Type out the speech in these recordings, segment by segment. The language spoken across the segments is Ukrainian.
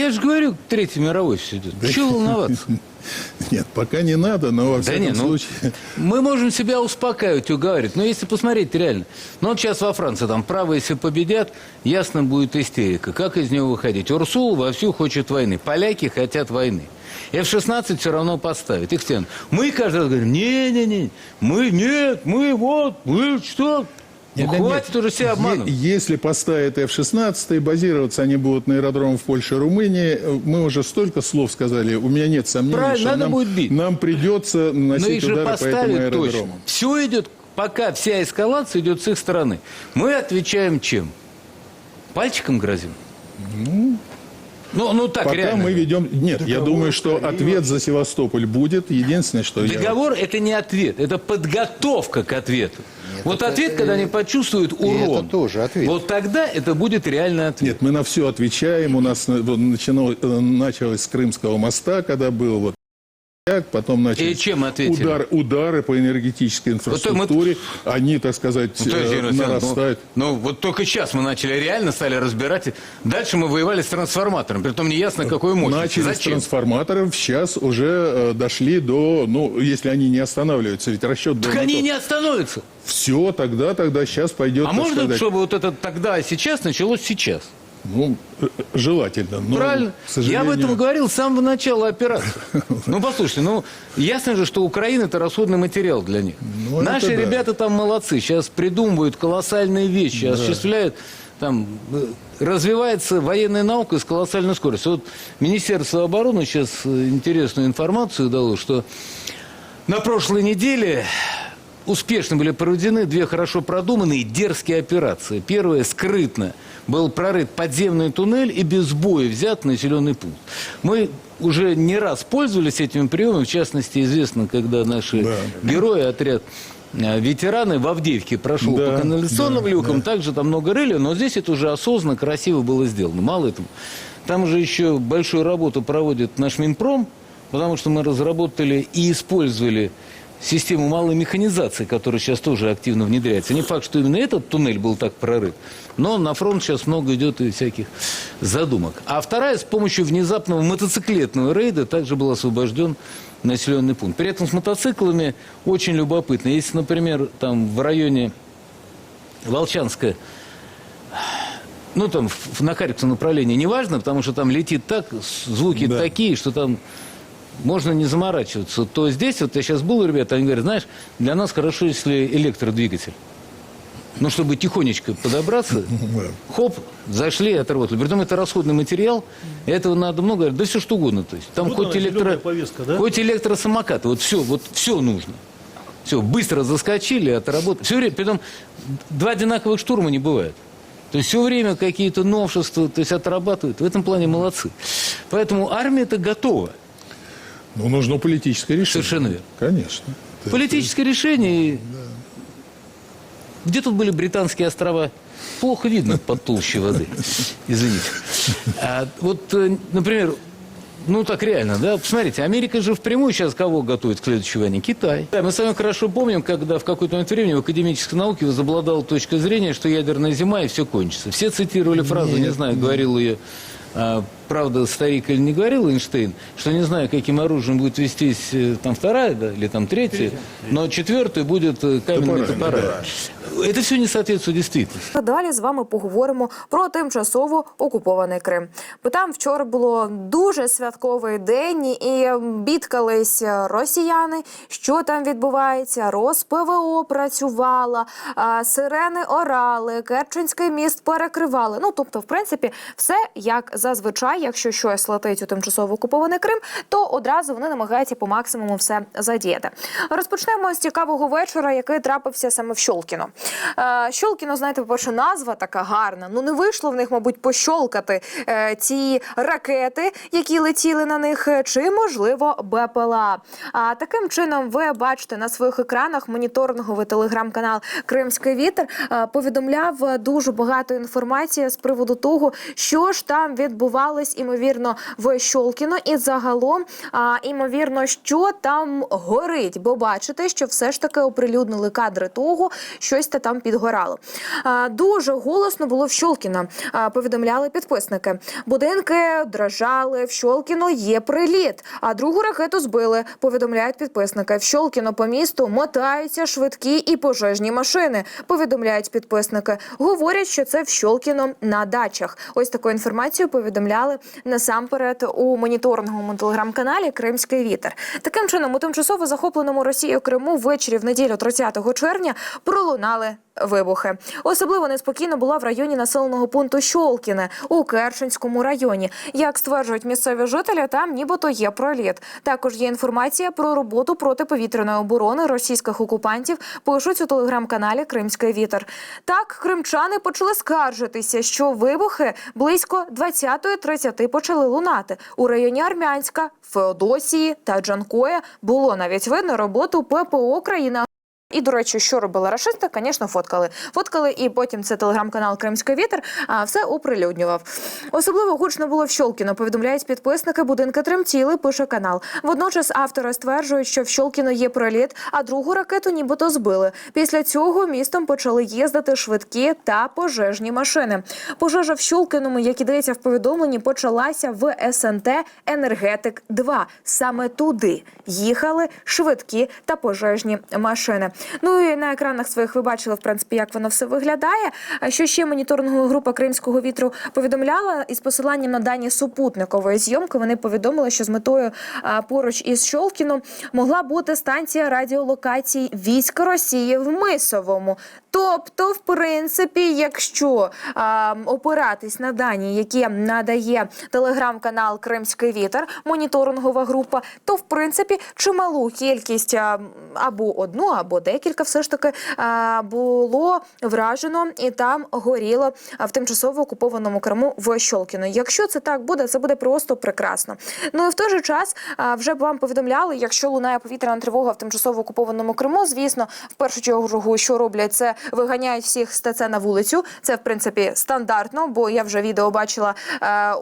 Я же говорю, Третья мировой все идет. Чего волноваться? Нет, пока не надо, но во Да всяком не, ну, случае... мы можем себя успокаивать, уговаривать. Но если посмотреть реально, ну вот сейчас во Франции там правые, если победят, ясно будет истерика. Как из него выходить? Урсул вовсю хочет войны, поляки хотят войны. F-16 все равно поставят. Их стену. Мы каждый раз говорим, не-не-не, мы нет, мы вот, мы что? Ну, Да хватит нет. уже себя обманывать. Если поставят F-16, базироваться они будут на аэродромах в Польше и Румынии. Мы уже столько слов сказали. У меня нет сомнений, Правильно, что надо нам, будет бить. нам придется Но наносить же удары по этому поставят точно. аэродрому. Все идет, пока вся эскалация идет с их стороны. Мы отвечаем чем? Пальчиком грозим? Ну, ну, так Пока реально. мы ведем... Нет, я думаю, что ответ за Севастополь будет. Единственное, что я... Договор – это не ответ, это подготовка к ответу. вот ответ, когда они почувствуют урон. это тоже ответ. Вот тогда это будет реальный ответ. Нет, мы на все отвечаем. У нас э, вот начинало- э, началось с Крымского моста, когда был вот так, потом начались И чем ответили? удар, удары по энергетической инфраструктуре. Они, так сказать, Ну, э, Александрович, нарастают. Ну, ну, вот только сейчас мы начали реально стали разбирать. Дальше мы воевали с трансформатором, притом неясно какой мощности. Начали с Зачем? трансформаторов, сейчас уже э, дошли до, ну, если они не останавливаются, ведь расчет Так они то. не остановятся. Все, тогда, тогда сейчас пойдет, А можно, сказать, чтобы вот это тогда и сейчас началось сейчас? Ну, желательно. Но, Правильно. сожалению, Я об этом говорил с самого начала операции. Ну, послушайте, ну, ясно же, что Украина – это расходный материал для них. Ну, Наши да. ребята там молодцы, сейчас придумывают колоссальные вещи, осуществляют, там, э, развивается военная наука с колоссальной скоростью. Вот Министерство обороны сейчас э, интересную информацию дало, что на прошлой неделе успешно были проведены две хорошо продуманные дерзкие операции. Первая скрытно был прорыт подземный туннель и без боя взят населенный пункт. Мы уже не раз пользовались этими приемами, в частности, известно, когда наши Да. герои, отряд э, ветераны в Авдеевке прошел Да, по канализационным да, люкам, да. также там много рыли, но здесь это уже осознанно, красиво было сделано. Мало этого. Там же еще большую работу проводит наш Минпром, потому что мы разработали и использовали систему малой механизации, которая сейчас тоже активно внедряется. Не факт, что именно этот туннель был так прорыт, но на фронт сейчас много идет и всяких задумок. А вторая, с помощью внезапного мотоциклетного рейда, также был освобожден населенный пункт. При этом с мотоциклами очень любопытно. Если, например, там в районе Волчанска ну, там, в- на Харьковском направлении, неважно, потому что там летит так, звуки Да. такие, что там можно не заморачиваться. То здесь, вот я сейчас был у ребят, они говорят, знаешь, для нас хорошо, если электродвигатель. Ну, чтобы тихонечко подобраться, хоп, зашли и отработали. Притом это расходный материал, этого надо много. Говорят, Да все что угодно. То есть. Там Вот хоть, она, электро... повестка, да? хоть электросамокаты, вот все, вот все нужно. Все, быстро заскочили, отработали. Все время, притом два одинаковых штурма не бывает. То есть все время какие-то новшества то есть, отрабатывают. В этом плане молодцы. Поэтому армия это готова. Ну, нужно политическое решение. Совершенно верно. Конечно. Политическое решение. и- Где тут были британские острова? Плохо видно под толщей воды. Извините. А вот, э, например, ну так реально, да? Посмотрите, Америка же впрямую сейчас кого готовит к следующей войне? Китай. Да, мы с вами хорошо помним, когда в какой-то момент времени в академической науке возобладала точка зрения, что ядерная зима и все кончится. Все цитировали фразу, не знаю, говорил ее, а, правда, старик или не говорил Эйнштейн, что не знаю, каким оружием будет вестись э, там вторая, да, или там третья, но четвертая будет э, каменными Топорами, топорами. Это все не соответствует действительности. Далі з вами поговоримо про тимчасово окупований Крим. Бо там вчора було дуже святковий день, і бідкались росіяни, що там відбувається. РосПВО працювала, а, сирени орали, Керченський міст перекривали. Ну тобто, в принципі, все як зазвичай, якщо щось летить у тимчасово окупований Крим, то одразу вони намагаються по максимуму все задіяти. Розпочнемо з цікавого вечора, який трапився саме в Щолкіно. Е, Щолкіно, знаєте, по-перше, назва така гарна. Ну не вийшло в них, мабуть, пощолкати е, ці ракети, які летіли на них, е, чи можливо БПЛА. А таким чином, ви бачите на своїх екранах моніторинговий телеграм-канал Кримський вітер повідомляв дуже багато інформації з приводу того, що ж там відбувалося десь імовірно в Щолкіно, і загалом а, імовірно, що там горить. Бо бачите, що все ж таки оприлюднили кадри того, щось та там підгорало. А, дуже голосно було в Щолкіно. А, повідомляли підписники. Будинки дрожали. В Щолкіно є приліт. А другу ракету збили. Повідомляють підписники. В Щолкіно по місту мотаються швидкі і пожежні машини. Повідомляють підписники. Говорять, що це в Щолкіно на дачах. Ось таку інформацію повідомляли насамперед у моніторинговому телеграм-каналі Кримський вітер. Таким чином, у тимчасово захопленому Росією Криму ввечері в неділю 30 червня пролунали. Вибухи особливо неспокійно було в районі населеного пункту Щолкіне у Керченському районі. Як стверджують місцеві жителі, там нібито є проліт. Також є інформація про роботу протиповітряної оборони російських окупантів. Пишуть у телеграм-каналі Кримський вітер. Так, кримчани почали скаржитися, що вибухи близько 20.30 почали лунати у районі Армянська, Феодосії та Джанкоя. Було навіть видно роботу ППО країни. І, до речі, що робили рашисти, звісно, фоткали. Фоткали, і потім це телеграм-канал Кримський вітер а, все оприлюднював. Особливо гучно було в Щолкіно, повідомляють підписники будинки тремтіли, пише канал. Водночас автори стверджують, що в Щолкіно є приліт, а другу ракету нібито збили. Після цього містом почали їздити швидкі та пожежні машини. Пожежа в Щолкіному, як ідеться в повідомленні, почалася в СНТ Енергетик 2 Саме туди їхали швидкі та пожежні машини. Ну і на екранах своїх ви бачили, в принципі, як воно все виглядає. А що ще моніторингова група Кримського вітру повідомляла із посиланням на дані супутникової зйомки. Вони повідомили, що з метою поруч із Щолкіном могла бути станція радіолокації військ Росії в Мисовому. Тобто, в принципі, якщо а, опиратись на дані, які надає телеграм-канал Кримський вітер, моніторингова група, то в принципі чималу кількість а, або одну, або декілька, все ж таки було вражено і там горіло в тимчасово окупованому Криму в Щолкіно. Якщо це так буде, це буде просто прекрасно. Ну і в той же час вже б вам повідомляли, якщо лунає повітряна тривога в тимчасово окупованому Криму, звісно, в першу чергу, що роблять, це виганяють всіх з ТЦ на вулицю. Це в принципі стандартно, бо я вже відео бачила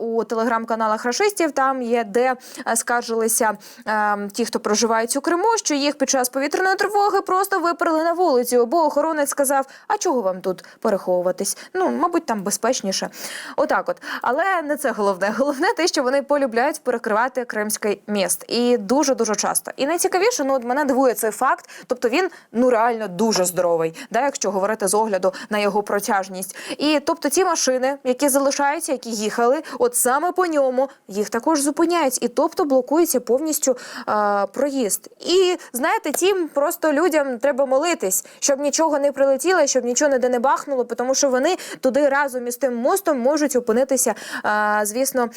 у телеграм-каналах рашистів. Там є де скаржилися е, ті, хто проживають у Криму, що їх під час повітряної тривоги просто виперли на вулицю. Бо охоронець сказав: А чого вам тут переховуватись? Ну, мабуть, там безпечніше. Отак, от, але не це головне. Головне те, що вони полюбляють перекривати кримський міст, і дуже дуже часто. І найцікавіше, ну от мене дивує цей факт. Тобто він ну реально дуже здоровий, да, якщо говорити з огляду на його протяжність. І тобто ті машини, які залишаються, які їхали, от саме по ньому їх також зупиняють, і тобто блокується повністю а, проїзд. І знаєте, тим просто людям треба молитись, щоб нічого не прилетіло, щоб нічого ніде не бахнуло, тому що вони туди разом із тим мостом можуть опинитися, звісно,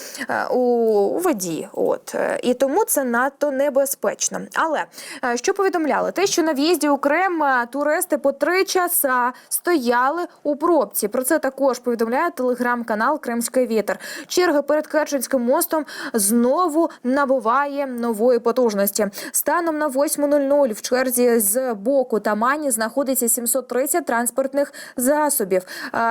у, воді. От Е, і тому це надто небезпечно. Але е, що повідомляли? Те, що на в'їзді у Крим е, туристи по три часа стояли у пробці. Про це також повідомляє телеграм-канал Кримський вітер. Черга перед Керченським мостом знову набуває нової потужності. Станом на 8.00 в черзі з боку Тамані знаходиться 730 транспортних засобів.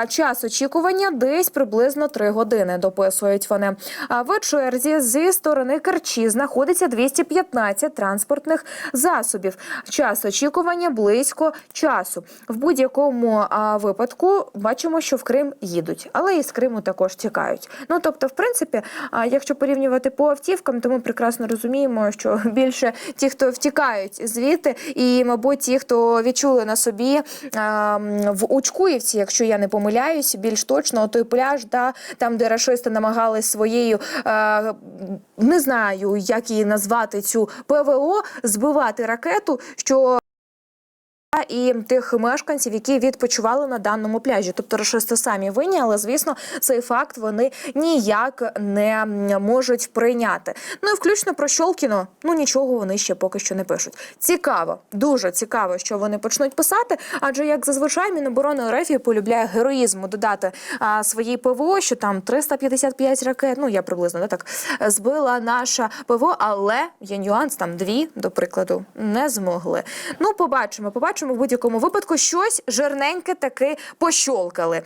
Час очікування десь приблизно 3 години. Дописують вони. А в черзі зі сторони Керчі знаходиться 215 транспортних засобів. Час очікування близько часу. В будь-якому випадку бачимо, що в Крим їдуть, але і з Криму також тікають. Ну тобто, в принципі, якщо порівнювати по автівкам, то ми прекрасно розуміємо, що більше ті, хто втікають звідти, і мабуть, ті, хто відчули на собі а, в Учкуївці, якщо я не помиляюсь, більш точно той пляж, да, там, де рашисти намагались своєю. А, не знаю, як її назвати цю ПВО, збивати ракету, що і тих мешканців, які відпочивали на даному пляжі. Тобто рашисти самі винні, але звісно, цей факт вони ніяк не можуть прийняти. Ну і включно про Щолкіно, ну нічого вони ще поки що не пишуть. Цікаво, дуже цікаво, що вони почнуть писати. Адже як зазвичай Міноборони РФ полюбляє героїзму додати а, своїй ПВО, що там 355 ракет. Ну я приблизно да, так збила наша ПВО, але є нюанс, там дві, до прикладу, не змогли. Ну, побачимо, побачимо в будь-якому випадку щось жирненьке таки пощолкали.